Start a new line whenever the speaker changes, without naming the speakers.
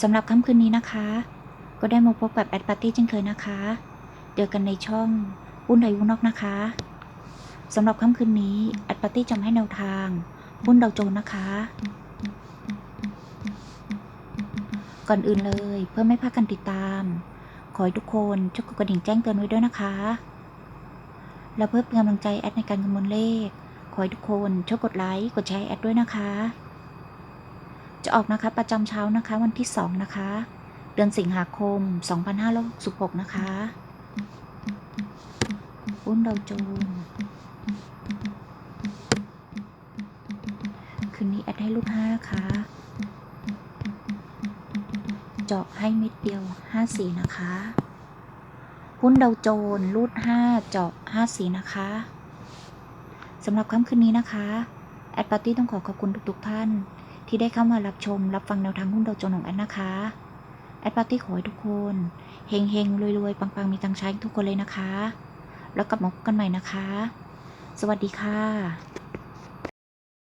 สำหรับค่ำคืนนี้นะคะ ก็ได้มาพบกับแอดปาร์ตี้เช่นเคยนะคะ เจอกันในช่องหุ้นไทยหุ้นนอกนะคะสำหรับค่ำคืนนี้แอดปาร์ตี้จะให้แนวทางหุ้นดาวโจนนะคะ ก่อนอื่นเลยเพื่อไม่พลาดกันติดตาม ขอให้ทุกคนช่วยกดกระดิ่งแจ้งเตือนไว้ด้วยนะคะ แล้วเพื่อเป็นกำลังใจแอดในการคำนวณเลข ขอให้ทุกคนช่วยกดไลค์กดแชร์แอดด้วยนะคะ จะออกนะคะประจำเช้านะคะ วันที่2นะคะ เดือนสิงหาคม 2566 นะคะหุ้นดาวโจนคืนนี้แอดให้ลูก5นะคะ เจาะให้เม็ดเดียว5สีนะคะหุ้นดาวโจนรูด 5 เจาะ5สีนะคะสำหรับค่ำคืนนี้นะคะ แอดปาร์ตี้ต้องขอขอบคุณทุกๆท่าน ที่ได้เข้ามารับชมรับฟังแนวทางหุ้นดาวโจนของแอดนะคะ แอดปาร์ตี้ขอให้ทุกคนเฮงเฮงรวยรวยปังปังมีตังใช้ทุกคนเลยนะคะ แล้วกลับมาพบกันใหม่นะคะ สวัสดีค่ะ